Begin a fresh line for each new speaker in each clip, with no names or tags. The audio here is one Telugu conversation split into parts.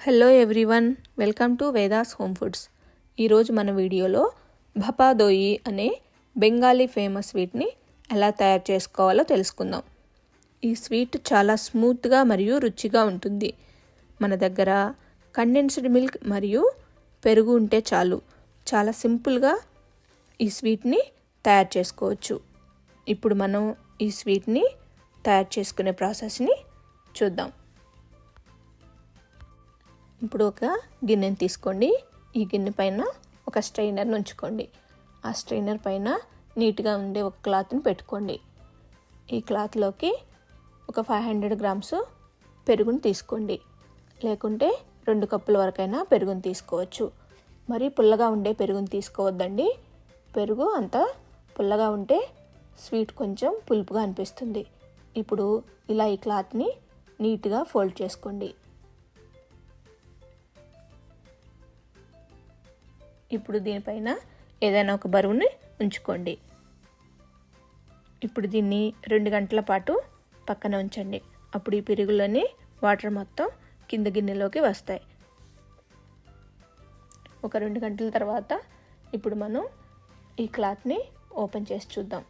Hello everyone welcome to Veda's home foods ఈరోజు మన వీడియోలో భపాదోయి అనే బెంగాలీ ఫేమస్ స్వీట్ని ఎలా తయారు చేసుకోవాలో తెలుసుకుందాం. ఈ స్వీట్ చాలా స్మూత్గా మరియు రుచిగా ఉంటుంది. మన దగ్గర కండెన్స్డ్ మిల్క్ మరియు పెరుగు ఉంటే చాలు. చాలా సింపుల్గా ఈ స్వీట్ని తయారు చేసుకోవచ్చు. ఇప్పుడు మనం ఈ స్వీట్ని తయారు చేసుకునే ప్రాసెస్ని చూద్దాం. ఇప్పుడు ఒక గిన్నెని తీసుకోండి. ఈ గిన్నె పైన ఒక స్ట్రైనర్ని ఉంచుకోండి. ఆ స్ట్రైనర్ పైన నీట్గా ఉండే ఒక క్లాత్ని పెట్టుకోండి. ఈ క్లాత్లోకి ఒక ఫైవ్ హండ్రెడ్ గ్రామ్స్ పెరుగును తీసుకోండి. లేకుంటే రెండు కప్పుల వరకైనా పెరుగును తీసుకోవచ్చు. మరి పుల్లగా ఉండే పెరుగుని తీసుకోవద్దండి. పెరుగు అంత పుల్లగా ఉంటే స్వీట్ కొంచెం పులుపుగా అనిపిస్తుంది. ఇప్పుడు ఇలా ఈ క్లాత్ని నీట్గా ఫోల్డ్ చేసుకోండి. ఇప్పుడు దీనిపైన ఏదైనా ఒక బరువుని ఉంచుకోండి. ఇప్పుడు దీన్ని రెండు గంటల పాటు పక్కన ఉంచండి. అప్పుడు ఈ పెరుగులోని వాటర్ మొత్తం కింద గిన్నెలోకి వస్తాయి. ఒక రెండు గంటల తర్వాత ఇప్పుడు మనం ఈ క్లాత్ని ఓపెన్ చేసి చూద్దాం.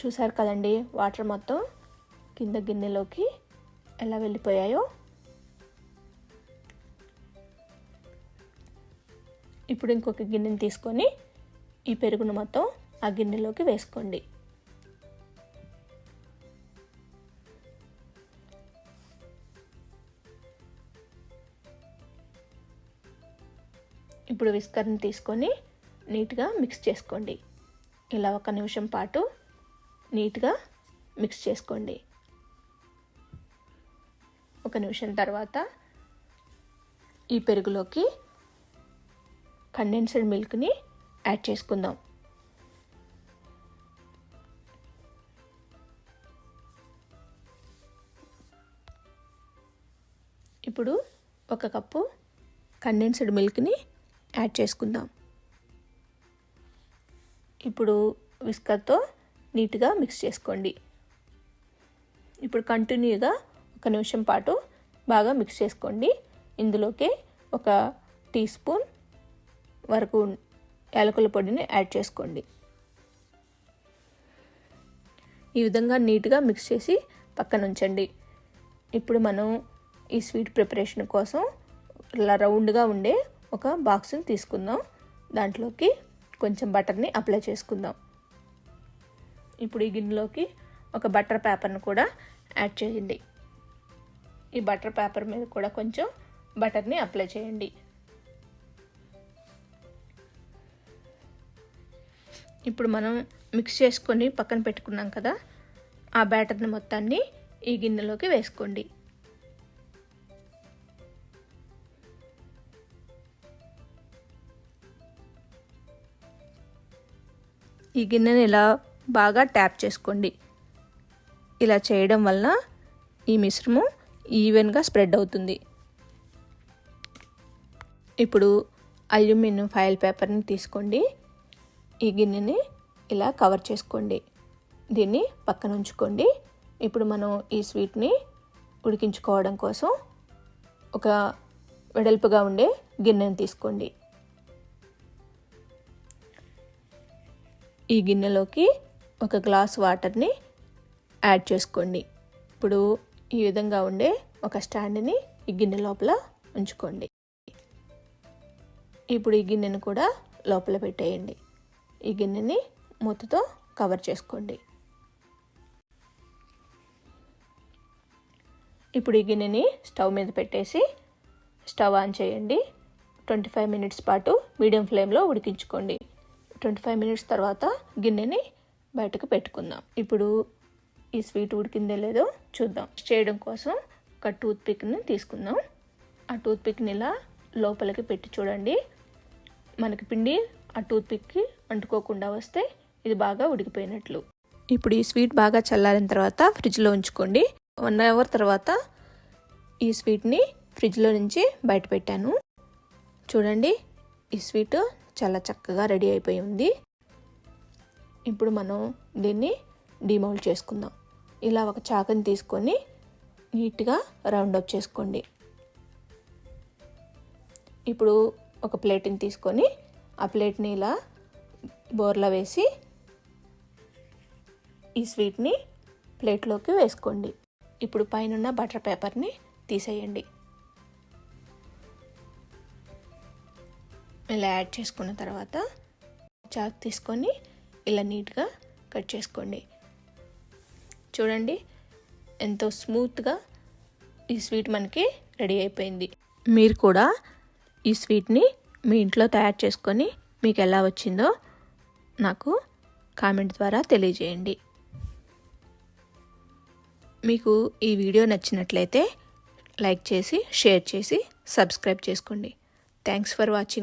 చూసారు కదండి వాటర్ మొత్తం కింద గిన్నెలోకి ఎలా వెళ్ళిపోయాయో? ఇప్పుడు ఇంకొక గిన్నెని తీసుకొని ఈ పెరుగును మొత్తం ఆ గిన్నెలోకి వేసుకోండి. ఇప్పుడు విస్కర్ని తీసుకొని నీట్గా మిక్స్ చేసుకోండి. ఇలా ఒక నిమిషం పాటు నీట్గా మిక్స్ చేసుకోండి. ఒక నిమిషం తర్వాత ఈ పెరుగులోకి కండెన్స్డ్ మిల్క్ని యాడ్ చేసుకుందాం. ఇప్పుడు ఒక కప్పు కండెన్స్డ్ మిల్క్ని యాడ్ చేసుకుందాం. ఇప్పుడు విస్కర్తో నీట్గా మిక్స్ చేసుకోండి. ఇప్పుడు కంటిన్యూగా ఒక నిమిషం పాటు బాగా మిక్స్ చేసుకోండి. ఇందులోకి ఒక టీ స్పూన్ వరకు యాలకుల పొడిని యాడ్ చేసుకోండి. ఈ విధంగా నీట్గా మిక్స్ చేసి పక్కన ఉంచండి ఇప్పుడు మనం ఈ స్వీట్ ప్రిపరేషన్ కోసం ఇలా రౌండ్గా ఉండే ఒక బాక్స్ని తీసుకుందాం. దాంట్లోకి కొంచెం బటర్ని అప్లై చేసుకుందాం. ఇప్పుడు ఈ గిన్నెలోకి ఒక బటర్ పేపర్ను కూడా యాడ్ చేయండి. ఈ బటర్ పేపర్ మీద కూడా కొంచెం బటర్ని అప్లై చేయండి. ఇప్పుడు మనం మిక్స్ చేసుకొని పక్కన పెట్టుకున్నాం కదా ఆ బ్యాటర్ని మొత్తాన్ని ఈ గిన్నెలోకి వేసుకోండి. ఈ గిన్నెని ఇలా బాగా ట్యాప్ చేసుకోండి. ఇలా చేయడం వలన ఈ మిశ్రమం ఈవెన్గా స్ప్రెడ్ అవుతుంది. ఇప్పుడు అల్యూమినియం ఫైల్ పేపర్ని తీసుకోండి. ఈ గిన్నెని ఇలా కవర్ చేసుకోండి. దీన్ని పక్కన ఉంచుకోండి. ఇప్పుడు మనం ఈ స్వీట్ని ఉడికించుకోవడం కోసం ఒక వెడల్పుగా ఉండే గిన్నెను తీసుకోండి. ఈ గిన్నెలోకి ఒక గ్లాస్ వాటర్ని యాడ్ చేసుకోండి. ఇప్పుడు ఈ విధంగా ఉండే ఒక స్టాండ్ని ఈ గిన్నె లోపల ఉంచుకోండి. ఇప్పుడు ఈ గిన్నెను కూడా లోపల పెట్టేయండి. ఈ గిన్నెని మూతతో కవర్ చేసుకోండి. ఇప్పుడు ఈ గిన్నెని స్టవ్ మీద పెట్టేసి స్టవ్ ఆన్ చేయండి. ట్వంటీ ఫైవ్ మినిట్స్ పాటు మీడియం ఫ్లేమ్లో ఉడికించుకోండి. ట్వంటీ ఫైవ్ మినిట్స్ తర్వాత గిన్నెని బయటకు పెట్టుకుందాం. ఇప్పుడు ఈ స్వీట్ ఉడికిందే లేదో చూద్దాం. చేయడం కోసం ఒక టూత్ పిక్ని తీసుకుందాం. ఆ టూత్ పిక్ని ఇలా లోపలికి పెట్టి చూడండి. మనకి పిండి ఆ టూత్ పిక్కి అంటుకోకుండా వస్తే ఇది బాగా ఉడికిపోయినట్లు. ఇప్పుడు ఈ స్వీట్ బాగా చల్లారిన తర్వాత ఫ్రిడ్జ్లో ఉంచుకోండి. వన్ అవర్ తర్వాత ఈ స్వీట్ని ఫ్రిడ్జ్లో నుంచి బయట పెట్టాను. చూడండి ఈ స్వీట్ చాలా చక్కగా రెడీ అయిపోయి ఉంది. ఇప్పుడు మనం దీన్ని డిమౌల్డ్ చేసుకుందాం. ఇలా ఒక చాకుని తీసుకొని నీట్గా రౌండ్ అప్ చేసుకోండి. ఇప్పుడు ఒక ప్లేట్ని తీసుకొని ఆ ప్లేట్ని ఇలా బోర్లా వేసి ఈ స్వీట్ని ప్లేట్లోకి వేసుకోండి. ఇప్పుడు పైన బటర్ పేపర్ని తీసేయండి. ఇలా యాడ్ చేసుకున్న తర్వాత చాక్ తీసుకొని ఇలా నీట్గా కట్ చేసుకోండి. చూడండి ఎంతో స్మూత్గా ఈ స్వీట్ మనకి రెడీ అయిపోయింది. మీరు కూడా ఈ స్వీట్ని మీ ఇంట్లో తయారు చేసుకొని మీకు ఎలా వచ్చిందో నాకు కామెంట్ ద్వారా తెలియజేయండి. మీకు ఈ వీడియో నచ్చినట్లయితే లైక్ చేసి షేర్ చేసి సబ్స్క్రైబ్ చేసుకోండి. Thanks for watching.